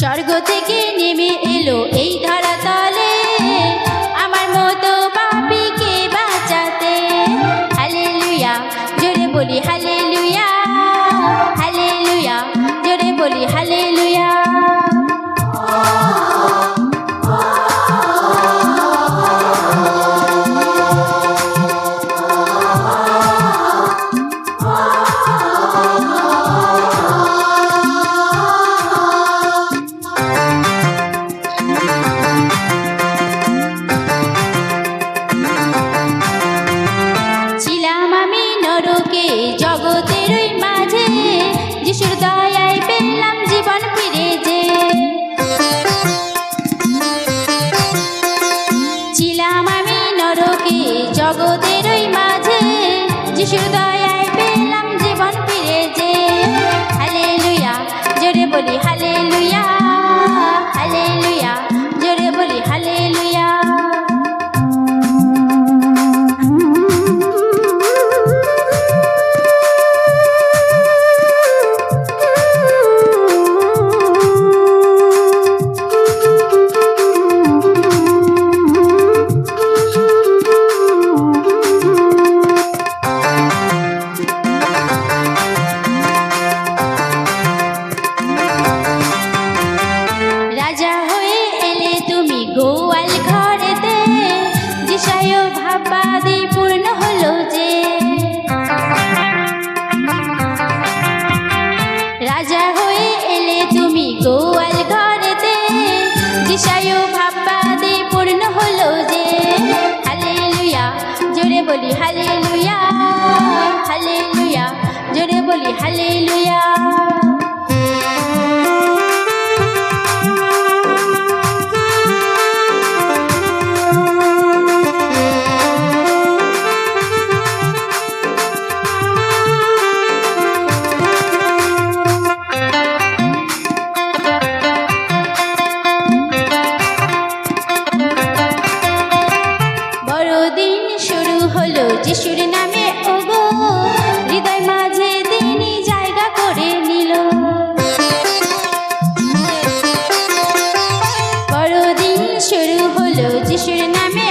স্বর্গ থেকে নেমে এলো এই ধরাতলে আমার মতো পাপিকে বাঁচাতে। হালে লুইয়া জোরে বলি হালে লুইয়া হালে লুইয়া জোরে বলি হালে যিশুর দয়ায় বলি হালে বড়দিন শুরু হলো শুরু হলো যিশুর নামে।